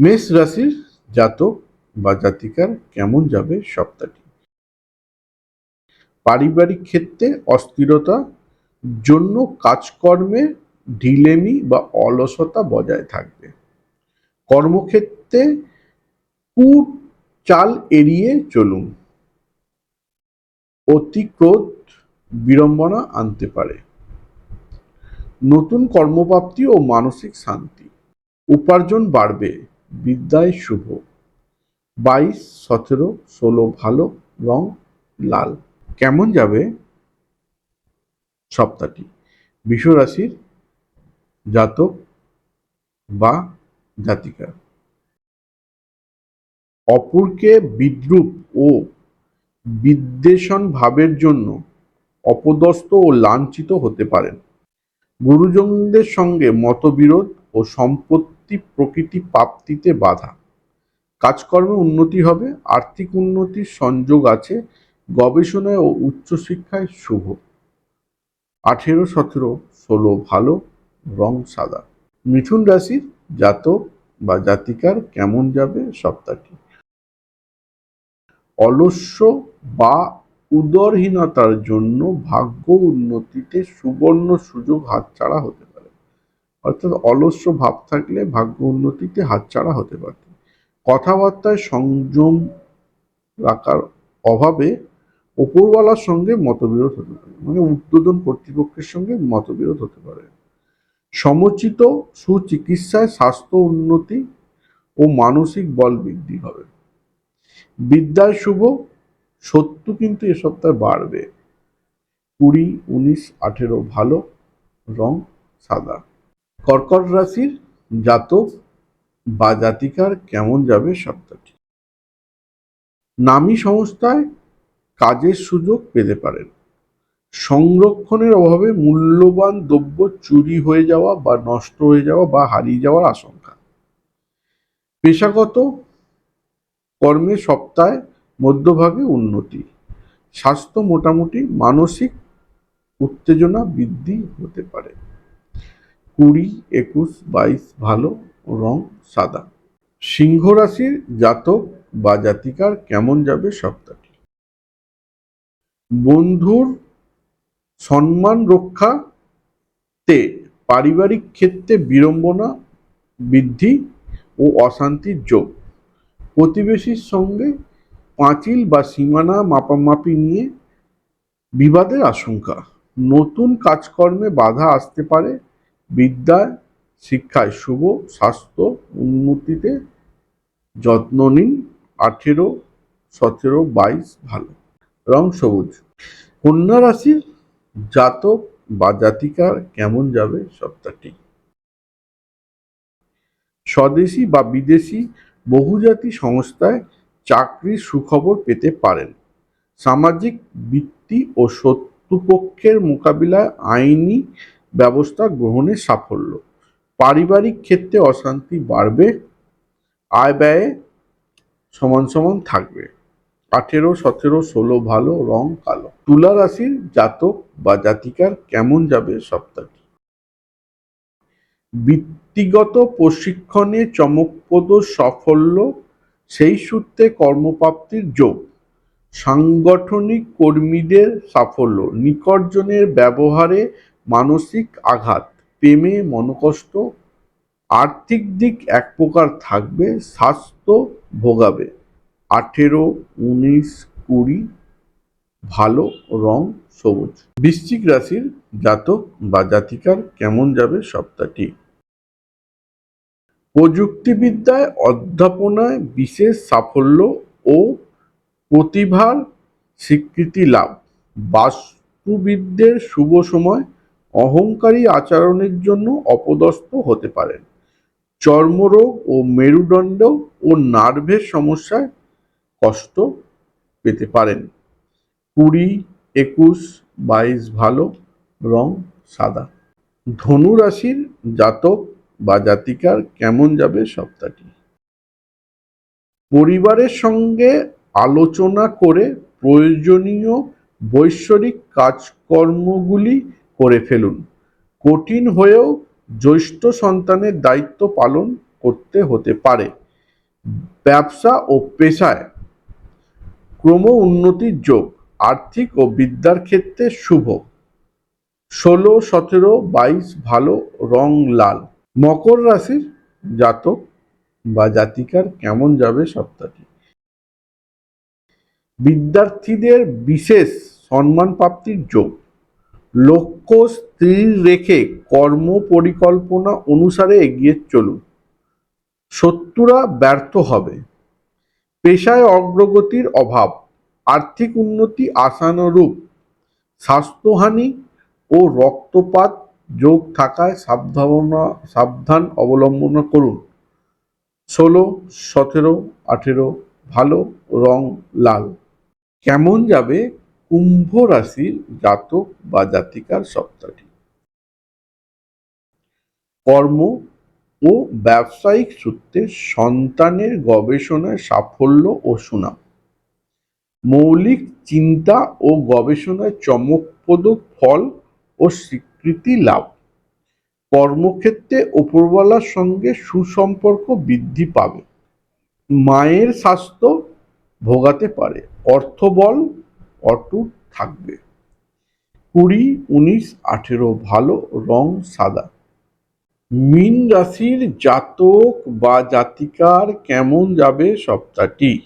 মেষ রাশির জাতক বা জাতিকার কেমন যাবে সপ্তাহটি? পারিবারিক ক্ষেত্রে অস্থিরতা, জন্য কাজকর্মে ঢিলেমি বা অলসতা বজায় থাকবে। কর্মক্ষেত্রে কূট চাল এড়িয়ে চলুন। অতিক্রোধ বিড়ম্বনা আনতে পারে। নতুন কর্মপ্রাপ্তি ও মানসিক শান্তি। উপার্জন বাড়বে। বিদ্যায় শুভ। বাইশ, সতেরো, ষোলো, ভালো, রং, লাল। কেমন যাবে? সপ্তাহটি। বিশ্বরাশির জাতক বা জাতিকা। অপরকে বিদ্রুপ ও বিদ্বেষণ ভাবের জন্য অপদস্থ ও লাঞ্ছিত হতে পারেন। গুরুজনদের সঙ্গে মতবিরোধ ও সম্পত্তি প্রকৃতি প্রাপ্তিতে বাধা। কাজকর্মে উন্নতি হবে, আর্থিক উন্নতির সংযোগ আছে, গবেষণায় ও উচ্চশিক্ষায় শুভ। আঠেরো, সতেরো, ষোলো ভালো, রং সাদা। মিথুন রাশির জাতক বা জাতিকার কেমন যাবে সপ্তাহটি? অলস্য বা উদরহীনতার জন্য ভাগ্য উন্নতিতে সুবর্ণ সুযোগ হাতছাড়া হতে অর্থাৎ অলস্য ভাব থাকলে ভাগ্য উন্নতিতে হাতছাড়া হতে পারে কথাবার্তায় সংযম রাখার অভাবে ওপরওয়ালার সঙ্গে মতবিরোধ হতে পারে মানে উদ্বোধন কর্তৃপক্ষের সঙ্গে মতবিরোধ হতে পারে। সমুচিত সুচিকিৎসায় স্বাস্থ্য উন্নতি ও মানসিক বল বৃদ্ধি হবে। বিদ্যায় শুভ, সত্য কিন্তু এ সপ্তাহে বাড়বে। কুড়ি, উনিশ, আঠেরো ভালো, রং সাদা। কর্কট রাশির জাতক বা জাতিকার কেমন যাবে সপ্তাহটি? নামী সংস্থায় কাজের সুযোগ পেতে পারেন। সংরক্ষণের অভাবে মূল্যবান দ্রব্য চুরি হয়ে যাওয়া বা নষ্ট হয়ে যাওয়া বা হারিয়ে যাওয়ার আশঙ্কা। পেশাগত কর্মে সপ্তাহে মধ্যভাগে উন্নতি। স্বাস্থ্য মোটামুটি মানসিক উত্তেজনা বৃদ্ধি হতে পারে। কুড়ি, একুশ, বাইশ ভালো, রং সাদা। সিংহ রাশির জাতক বা জাতিকার কেমন যাবে সপ্তাহটি? বন্ধুর সম্মান রক্ষাতে পারিবারিক ক্ষেত্রে বিড়ম্বনা বৃদ্ধি ও অশান্তির যোগ। প্রতিবেশীর সঙ্গে পাঁচিল বা সীমানা মাপামাপি নিয়ে বিবাদের আশঙ্কা। নতুন কাজকর্মে বাধা আসতে পারে বিদ্যায়, শিক্ষায় শুভ, স্বাস্থ্য, উন্নতিতে যত্ন নিন। আঠেরো, সতেরো, বাইশ, ভালো। রং সবুজ। কন্যা রাশির জাতক বা জাতিকার কেমন যাবে সপ্তাহটি? স্বদেশি বা বিদেশি বহুজাতি সংস্থায় চাকরির সুখবর পেতে পারেন। সামাজিক বৃত্তি ও শত্রুপক্ষের মোকাবিলায় আইনি ব্যবস্থা গ্রহণে সাফল্য। পারিবারিক ক্ষেত্রে অশান্তি বাড়বে, আয় ব্যয়ে সমান সমান থাকবে। আঠেরো, সতেরো, ষোলো ভালো, রং কালো। তুলা রাশির জাতক বা জাতিকার কেমন যাবে সপ্তাহটি? বৃত্তিগত প্রশিক্ষণে চমকপ্রদ সাফল্য, সেই সূত্রে কর্মপ্রাপ্তির যোগ। সাংগঠনিক কর্মীদের সাফল্য। নিকটজনের ব্যবহারে মানসিক আঘাত, প্রেমে মনকষ্ট, আর্থিক দিক এক প্রকার থাকবে, স্বাস্থ্য ভোগাবে। আঠেরো, উনিশ, কুড়ি, ভালো, রং, সবুজ। বৃশ্চিক রাশির জাতক বা জাতিকার কেমন যাবে সপ্তাহটি? প্রযুক্তিবিদ্যায় অধ্যাপনায় বিশেষ সাফল্য ও প্রতিভার স্বীকৃতি লাভ। বাস্তুবিদদের শুভ সময় অহংকারী আচরণের জন্য অপদস্থ হতে পারেন। চর্মরোগ ও মেরুদণ্ড ও নার্ভের সমস্যায় কষ্ট পেতে পারেন। কুড়ি, একুশ, বাইশ ভালো, রং সাদা। ধনু রাশির জাতক বা জাতিকার কেমন যাবে সপ্তাহটি? পরিবারের সঙ্গে আলোচনা করে প্রয়োজনীয় বৈশ্বরিক কাজকর্মগুলি করে ফেলুন। কঠিন হয়েও জ্যৈষ্ঠ সন্তানের দায়িত্ব পালন করতে হতে পারে। ব্যবসা ও পেশায় ক্রম উন্নতির যোগ আর্থিক ও বিদ্যার ক্ষেত্রে শুভ। ষোলো, সতেরো, বাইশ, ভালো, রং লাল। মকর রাশির জাতক বা জাতিকার কেমন যাবে সপ্তাহটি? বিদ্যার্থীদের বিশেষ সম্মান প্রাপ্তির যোগ। লক্ষ্য স্থির রেখে কর্ম পরিকল্পনা অনুসারে এগিয়ে চলুন। শত্রুরা ব্যর্থ হবে। পেশায় অগ্রগতির অভাব, আর্থিক উন্নতি আশানুরূপ, স্বাস্থ্যহানি ও রক্তপাত যোগ থাকায় সাবধানতা, সাবধান অবলম্বন করুন। ষোলো, সতেরো, আঠেরো, ভালো, রং, লাল। কেমন যাবে কুম্ভ রাশির জাতক বা জাতিকার সপ্তাহটি। কর্ম ও ব্যবসায়িক সূত্রে সন্তানের গবেষণায় সাফল্য ও সুনাম। মৌলিক চিন্তা ও গবেষণায় চমকপ্রদ ফল ও স্বীকৃতি লাভ। কর্মক্ষেত্রে ওপরওয়ালার সঙ্গে সুসম্পর্ক বৃদ্ধি পাবে। মায়ের স্বাস্থ্য ভোগাতে পারে। অর্থবল অটুট থাকবে। কুড়ি, উনিশ, আঠেরো, ভালো, রং, সাদা। মীন রাশির জাতক বা জাতিকার কেমন যাবে সপ্তাহটি?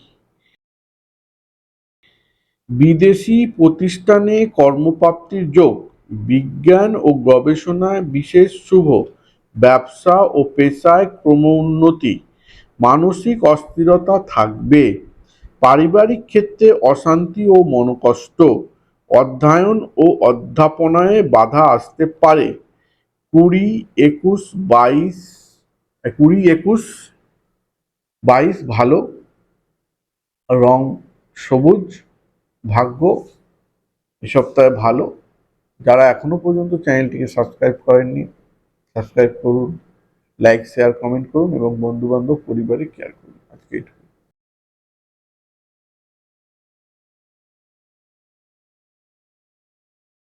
বিদেশি প্রতিষ্ঠানে কর্মপ্রাপ্তির যোগ। বিজ্ঞান ও গবেষণায় বিশেষ শুভ। ব্যবসা ও পেশায় ক্রম উন্নতি মানসিক অস্থিরতা থাকবে। পারিবারিক ক্ষেত্রে অশান্তি ও মনোকষ্ট অধ্যয়ন ও অধ্যাপনায় বাধা আসতে পারে। কুড়ি একুশ বাইশ, কুড়ি একুশ বাইশ ভালো, রং সবুজ, ভাগ্য এ সপ্তাহে ভালো। যারা এখনও পর্যন্ত চ্যানেলটিকে সাবস্ক্রাইব করেননি, সাবস্ক্রাইব করুন, লাইক, শেয়ার, কমেন্ট করুন এবং বন্ধু বান্ধব পরিবারে কেয়ার করুন। আজকে এটুকু